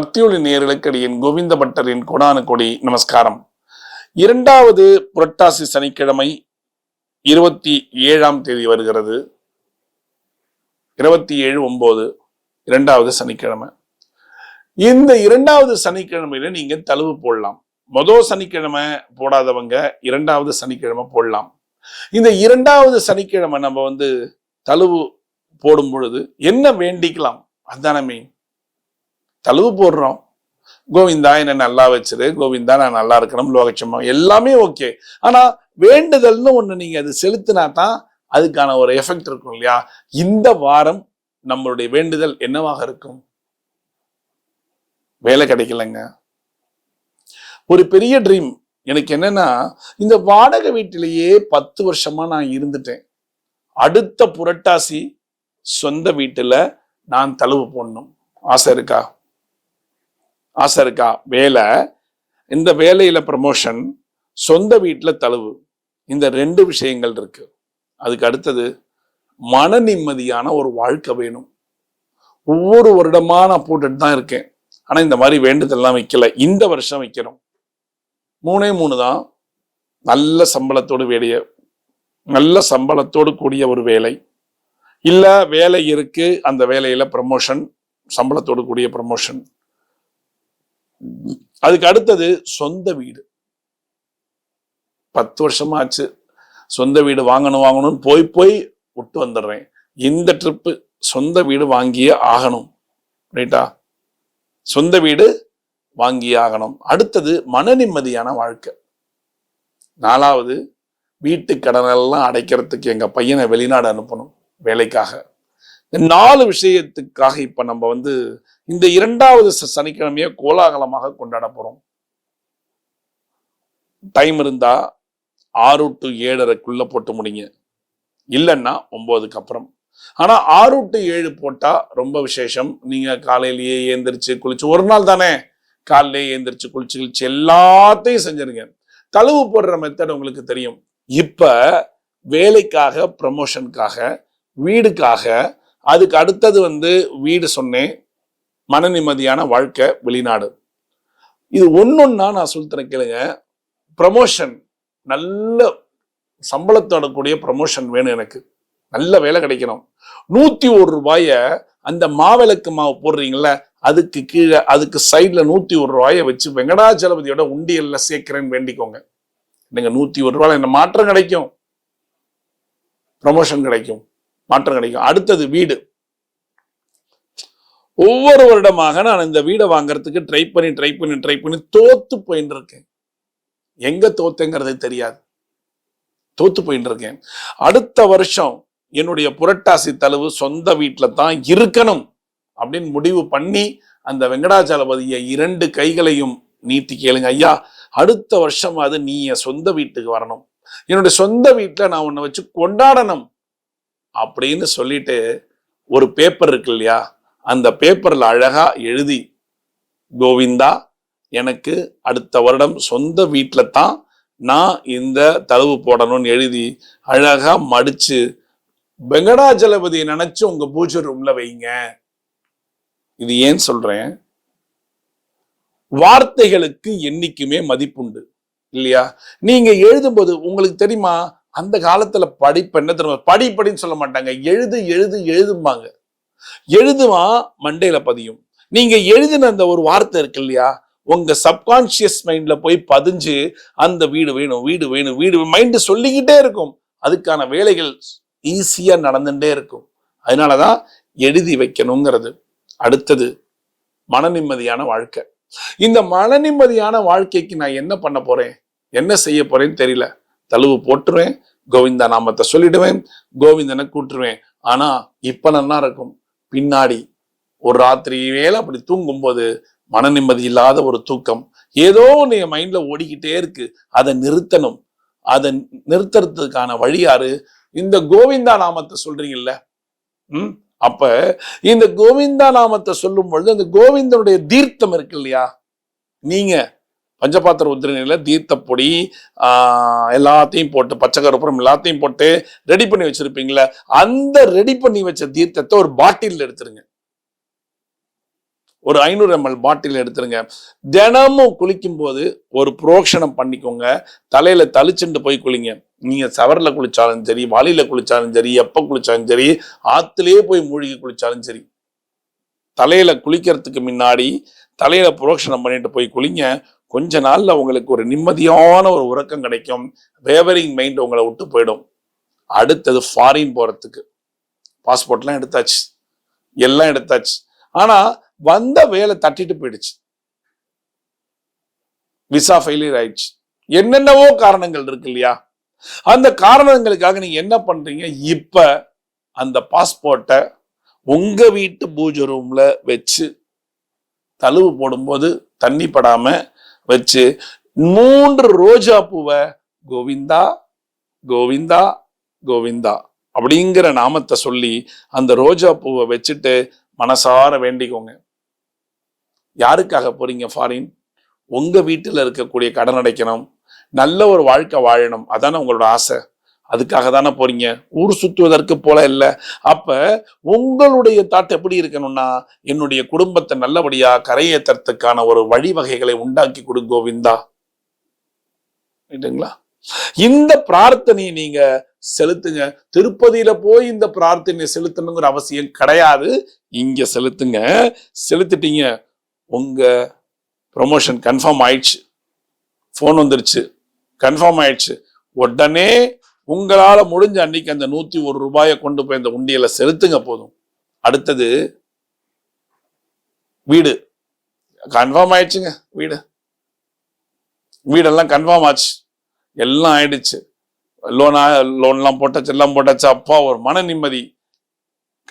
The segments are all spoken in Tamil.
பக்தியொளி நேர்களுக்கு அடியேன் கோவிந்த பட்டரின் கொடானு கொடி நமஸ்காரம். இரண்டாவது புரட்டாசி சனிக்கிழமை இருபத்தி ஏழாம் தேதி வருகிறது. இருபத்தி ஏழு ஒன்பது இரண்டாவது சனிக்கிழமை. இந்த இரண்டாவது சனிக்கிழமையில நீங்க தழுவு போடலாம். மொதல் சனிக்கிழமை போடாதவங்க இரண்டாவது சனிக்கிழமை போடலாம். இந்த இரண்டாவது சனிக்கிழமை நம்ம வந்து தழுவு போடும் பொழுது என்ன வேண்டிக்கலாம்? அதுதானே மெயின் தழுவு போடுறோம். கோவிந்தா என்ன நல்லா வச்சிரு கோவிந்தா நான் நல்லா இருக்கணும் லோகட்சமா எல்லாமே ஓகே. ஆனா வேண்டுதல்னு ஒண்ணு நீங்க அது செலுத்தினா தான் அதுக்கான ஒரு எஃபெக்ட் இருக்கும் இல்லையா? இந்த வாரம் நம்மளுடைய வேண்டுதல் என்னவாக இருக்கும்? வேலை கிடைக்கலங்க. ஒரு பெரிய ட்ரீம் எனக்கு என்னன்னா இந்த வாடகை வீட்டிலேயே பத்து வருஷமா நான் இருந்துட்டேன். அடுத்த புரட்டாசி சொந்த வீட்டில் நான் தழுவு போடணும். ஆசை இருக்கா? ஆசை இருக்கா? வேலை. இந்த வேலையில் ப்ரமோஷன் சொந்த வீட்டில் தழுவு. இந்த ரெண்டு விஷயங்கள் இருக்கு. அதுக்கு அடுத்தது மன நிம்மதியான ஒரு வாழ்க்கை வேணும். ஒவ்வொரு வருடமா நான் போட்டுட்டு தான் இருக்கேன். ஆனால் இந்த மாதிரி வேண்டுதல்லாம் வைக்கல. இந்த வருஷம் வைக்கிறோம். மூணே மூணு தான். நல்ல சம்பளத்தோடு வேலைய நல்ல சம்பளத்தோடு கூடிய ஒரு வேலை. இல்லை வேலை இருக்கு. அந்த வேலையில ப்ரமோஷன் சம்பளத்தோடு கூடிய ப்ரமோஷன் அதுக்கு அடுத்தது சொந்த வீடு. பத்து வருஷமா ஆச்சு சொந்த வீடு வாங்கணும் வாங்கணும்னு போய் போய் விட்டு வந்துடுறேன். இந்த ட்ரிப்பு சொந்த வீடு வாங்கியே ஆகணும். ரைட்டா சொந்த வீடு வாங்கியே ஆகணும். அடுத்தது மன நிம்மதியான வாழ்க்கை. நாலாவது வீட்டு கடனெல்லாம் அடைக்கிறதுக்கு எங்க பையனை வெளிநாடு அனுப்பணும் வேலைக்காக. இந்த நாலு விஷயத்துக்காக இப்ப நம்ம வந்து இந்த இரண்டாவது சனிக்கிழமையை கோலாகலமாக கொண்டாட போறோம். டைம் இருந்தா ஆறு டு ஏழரைக்குள்ள போட்டு முடிங்க. இல்லைன்னா ஒன்பதுக்கு அப்புறம். ஆனா ஆறு டு ஏழு போட்டா ரொம்ப விசேஷம். நீங்க காலையிலேயே ஏந்திரிச்சு குளிச்சு ஒரு நாள் தானே? காலையிலே ஏந்திரிச்சு குளிச்சு குளிச்சு எல்லாத்தையும் செஞ்சிருங்க. கழுவு போடுற மெத்தட் உங்களுக்கு தெரியும். இப்ப வேலைக்காக ப்ரமோஷனுக்காக வீடுக்காக அதுக்கு அடுத்தது வந்து வீடு சொன்னேன். மன நிம்மதியான வாழ்க்கை வெளிநாடு. இது ஒன்னொன்னா நான் சொல்லித்தரேன் கேளுங்க. ப்ரமோஷன் நல்ல சம்பளத்தோட கூடிய ப்ரமோஷன் வேணும் எனக்கு. நல்ல வேலை கிடைக்கணும். நூத்தி ஒரு ரூபாய அந்த மாவிளக்கு மாவு போடுறீங்கல்ல அதுக்கு கீழே அதுக்கு சைட்ல நூத்தி ஒரு ரூபாய வச்சு வெங்கடாச்சலபதியோட உண்டியல்ல சேர்க்கிறேன்னு வேண்டிக்கோங்க. நீங்க நூத்தி ஒரு ரூபாய் என்ன மாற்றம் கிடைக்கும்? ப்ரமோஷன் கிடைக்கும். மாற்றம் கிடைக்கும். அடுத்தது வீடு. ஒவ்வொரு வருடமாக நான் இந்த வீடை வாங்குறதுக்கு ட்ரை பண்ணி ட்ரை பண்ணி ட்ரை பண்ணி தோத்து போயின்னு இருக்கேன் எங்க தோத்துங்கிறது தெரியாது. தோத்து போயின்னு இருக்கேன் அடுத்த வருஷம் என்னுடைய புரட்டாசி தழுவு சொந்த வீட்டில் தான் இருக்கணும் அப்படின்னு முடிவு பண்ணி அந்த வெங்கடாச்சலபதியை இரண்டு கைகளையும் நீட்டி கேளுங்க. ஐயா அடுத்த வருஷம் அது நீ என் சொந்த வீட்டுக்கு வரணும். என்னுடைய சொந்த வீட்டில் நான் உன்னை வச்சு கொண்டாடணும் அப்படின்னு சொல்லிட்டு ஒரு பேப்பர் இருக்கு இல்லையா? அந்த பேப்பர்ல அழகா எழுதி கோவிந்தா எனக்கு அடுத்த வருடம் சொந்த வீட்டில தான் நான் இந்த தழுவு போடணும்னு எழுதி அழகா மடிச்சு வெங்கடாஜலபதியை நினைச்சு உங்க பூஜை ரூம்ல வைங்க. இது ஏன் சொல்றேன்? வார்த்தைகளுக்கு என்னைக்குமே மதிப்புண்டு இல்லையா? நீங்க எழுதும்போது உங்களுக்கு தெரியுமா? அந்த காலத்துல படிப்பு என்ன தெரியுமா? படிப்படின்னு சொல்ல மாட்டாங்க. எழுது எழுது எழுதும்பாங்க. எழுதுவான் மண்டையில பதியும். நீங்க எழுதின அந்த ஒரு வார்த்தை இருக்கு இல்லையா? உங்க சப்கான்சியஸ் மைண்ட்ல போய் பதிஞ்சு அந்த வீடு வேணும் வீடு வேணும் வீடு மைண்ட் சொல்லிக்கிட்டே இருக்கும். அதுக்கான வேலைகள் ஈஸியா நடந்துட்டே இருக்கும். அதனாலதான் எழுதி வைக்கணுங்கிறது. அடுத்தது மன நிம்மதியான வாழ்க்கை. இந்த மன நிம்மதியான வாழ்க்கைக்கு நான் என்ன பண்ண போறேன்? என்ன செய்ய போறேன்னு தெரியல. தழுவு போட்டுருவேன் கோவிந்தா நாமத்தை சொல்லிடுவேன் கோவிந்தனை கூட்டுருவேன். ஆனா இப்ப நல்லா இருக்கும். பின்னாடி ஒரு ராத்திரி வேலை அப்படி தூங்கும்போது மன நிம்மதி இல்லாத ஒரு தூக்கம். ஏதோ ஒன்று என் மைண்ட்ல ஓடிக்கிட்டே இருக்கு. அதை நிறுத்தணும். அதை நிறுத்துறதுக்கான வழி யாரு? இந்த கோவிந்தா நாமத்தை சொல்றீங்கல்ல. ம்? அப்ப இந்த கோவிந்தா நாமத்தை சொல்லும் பொழுது அந்த கோவிந்தனுடைய தீர்த்தம் இருக்கு இல்லையா? நீங்க பஞ்சபாத்திர உத்திரநில தீர்த்த பொடி எல்லாத்தையும் போட்டு பச்சை கருப்புறம் எல்லாத்தையும் போட்டு ரெடி பண்ணி வச்சுருப்பீங்களே அந்த ரெடி பண்ணி வச்ச தீர்த்தத்தை ஒரு பாட்டிலில் எடுத்துருங்க. ஒரு ஐநூறு எம்எல் பாட்டில் எடுத்துருங்க. தினமும் குளிக்கும் போது ஒரு புரோக்ஷனம் பண்ணிக்கோங்க. தலையில தளிச்சுட்டு போய் குளிங்க. நீங்க சவரில் குளிச்சாலும் சரி வாளியில குளிச்சாலும் சரி எப்ப குளிச்சாலும் சரி ஆத்துலயே போய் மூழ்கி குளிச்சாலும் சரி. தலையில குளிக்கிறதுக்கு முன்னாடி தலையில புரோக்ஷனம் பண்ணிட்டு போய் குளிங்க. கொஞ்ச நாள்ல உங்களுக்கு ஒரு நிம்மதியான ஒரு உறக்கம் கிடைக்கும். வேவரிங் மைண்ட் உங்களை விட்டு போயிடும். அடுத்தது ஃபாரின் போறதுக்கு. பாஸ்போர்ட்லாம் எடுத்தாச்சு. எல்லாம் எடுத்தாச்சு. ஆனா வந்த வேலை தட்டிட்டு போயிடுச்சு. விசா ஃபெயிலியர் ஆயிடுச்சு. என்னென்னவோ காரணங்கள் இருக்கு இல்லையா? அந்த காரணங்களுக்காக நீங்க என்ன பண்றீங்க? இப்ப அந்த பாஸ்போர்ட்டை உங்க வீட்டு பூஜை ரூம்ல வச்சு தழுவு போடும்போது தண்ணி படாம வச்சு மூன்று ரோஜா பூவை கோவிந்தா கோவிந்தா கோவிந்தா அப்படிங்கிற நாமத்தை சொல்லி அந்த ரோஜா பூவை வச்சுட்டு மனசார வேண்டிக்கோங்க. யாருக்காக போறீங்க ஃபாரின் உங்க வீட்டில் இருக்கக்கூடிய கடன் அடைக்கணும். நல்ல ஒரு வாழ்க்கை வாழணும். அதானே உங்களோட ஆசை. அதுக்காக தானே போறீங்க? ஊர் சுற்றுவதற்கு போல இல்லை. அப்ப உங்களுடைய தாட் எப்படி இருக்கணும்னா என்னுடைய குடும்பத்தை நல்லபடியா கரையேற்றத்துக்கான ஒரு வழிவகைகளை உண்டாக்கி கொடு கோவிந்தா. ரைட்டுங்களா இந்த பிரார்த்தனையை நீங்க செலுத்துங்க. திருப்பதியில போய் இந்த பிரார்த்தனையை செலுத்தணுங்கிற அவசியம் கிடையாது. இங்க செலுத்துங்க. செலுத்திட்டீங்க. உங்க ப்ரொமோஷன் கன்ஃபார்ம் ஆயிடுச்சு. ஃபோன் வந்துருச்சு. கன்ஃபார்ம் ஆயிடுச்சு. உடனே உங்களால் முடிஞ்ச அன்னைக்கு அந்த நூத்தி ஒரு ரூபாயை கொண்டு போய் அந்த உண்டியல செலுத்துங்க போதும். அடுத்தது வீடு. கன்ஃபார்ம் ஆயிடுச்சுங்க வீடு. வீடெல்லாம் கன்ஃபார்ம் ஆச்சு. எல்லாம் ஆயிடுச்சு. லோனா லோன்லாம் போட்டாச்சு எல்லாம் போட்டாச்சு. அப்பா ஒரு மன நிம்மதி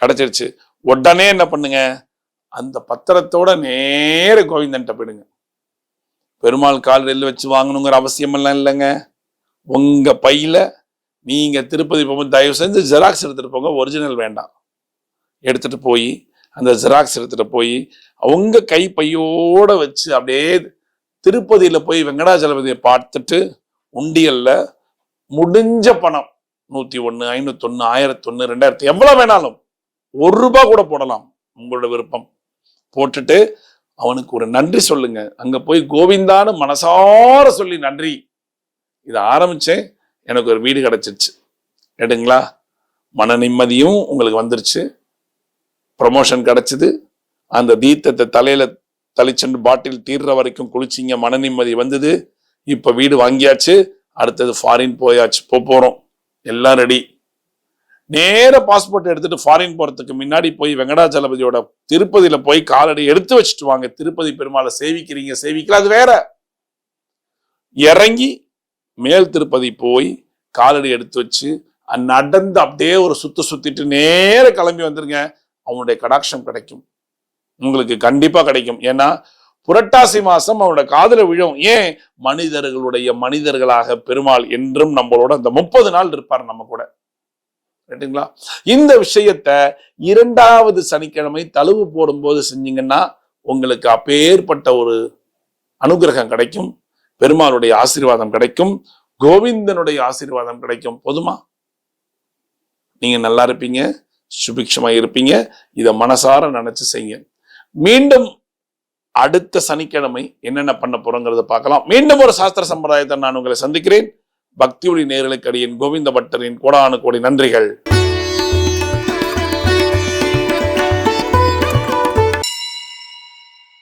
கிடைச்சிருச்சு. உடனே என்ன பண்ணுங்க? அந்த பத்திரத்தோட நேர கோவிந்தன்ட்ட போயிடுங்க. பெருமாள் கால் வச்சு வாங்கணுங்கிற அவசியம் எல்லாம் இல்லைங்க. உங்க பையில நீங்கள் திருப்பதி போகும்போது தயவு செஞ்சு ஜெராக்ஸ் எடுத்துகிட்டு போங்க. ஒரிஜினல் வேண்டாம். எடுத்துகிட்டு போய் அந்த ஜெராக்ஸ் எடுத்துட்டு போய் அவங்க கை பையோட வச்சு அப்படியே திருப்பதியில் போய் வெங்கடாஜலபதியை பார்த்துட்டு உண்டியலில் முடிஞ்ச பணம் நூற்றி ஒன்று ஐநூற்றொன்று ஆயிரத்தொன்று ரெண்டாயிரத்து எவ்வளோ வேணாலும் ஒரு ரூபாய் கூட போடலாம் உங்களோட விருப்பம். போட்டுட்டு அவனுக்கு ஒரு நன்றி சொல்லுங்க. அங்கே போய் கோவிந்தான்னு மனசார சொல்லி நன்றி. இதை ஆரம்பித்தேன் எனக்கு ஒரு வீடு கிடச்சிருச்சு. எடுங்களா? மன நிம்மதியும் உங்களுக்கு வந்துருச்சு. ப்ரமோஷன் கிடச்சிது. அந்த தீர்த்தத்தை தலையில் தளிச்சென்று பாட்டில் தீர்ற வரைக்கும் குளிச்சிங்க மன நிம்மதி வந்தது. இப்போ வீடு வாங்கியாச்சு. அடுத்தது ஃபாரின் போயாச்சு. போக போகிறோம் எல்லாம் ரெடி நேர பாஸ்போர்ட் எடுத்துட்டு ஃபாரின் போகிறதுக்கு முன்னாடி போய் வெங்கடாச்சலபதியோட திருப்பதியில் போய் காலடி எடுத்து வச்சுட்டு வாங்க. திருப்பதி பெருமாளை சேவிக்கிறீங்க சேவிக்கல அது வேற. இறங்கி மேல் திருப்பதி போய் காலடி எடுத்து வச்சு நடந்து அப்படியே ஒரு சுத்து சுத்திட்டு நேர கிளம்பி வந்துருங்க. அவனுடைய கடாட்சம் கிடைக்கும். உங்களுக்கு கண்டிப்பா கிடைக்கும். ஏன்னா புரட்டாசி மாசம் அவனோட காதல விழும். ஏன்? மனிதர்களுடைய மனிதர்களாக பெருமாள் என்றும் நம்மளோட அந்த முப்பது நாள் இருப்பார் நம்ம கூட. ரைட்டுங்களா இந்த விஷயத்த இரண்டாவது சனிக்கிழமை தழுவு போடும்போது செஞ்சீங்கன்னா உங்களுக்கு அப்பேற்பட்ட ஒரு அனுகிரகம் கிடைக்கும். பெருமாளுடைய ஆசீர்வாதம் கிடைக்கும். கோவிந்தனுடைய ஆசீர்வாதம் கிடைக்கும். போதுமா? நீங்க நல்லா இருப்பீங்க. சுபிக்ஷமா இருப்பீங்க. இதை மனசார நினைச்சு செய்யுங்க. மீண்டும் அடுத்த சனிக்கிழமை என்னென்ன பண்ண போறோங்கிறத பார்க்கலாம். மீண்டும் ஒரு சாஸ்திர சம்பிரதாயத்தை நான் உங்களை சந்திக்கிறேன். பக்தியுடைய நேர்களுக்கு அடியின் கோவிந்த பட்டரின் கோடானு கோடி நன்றிகள்.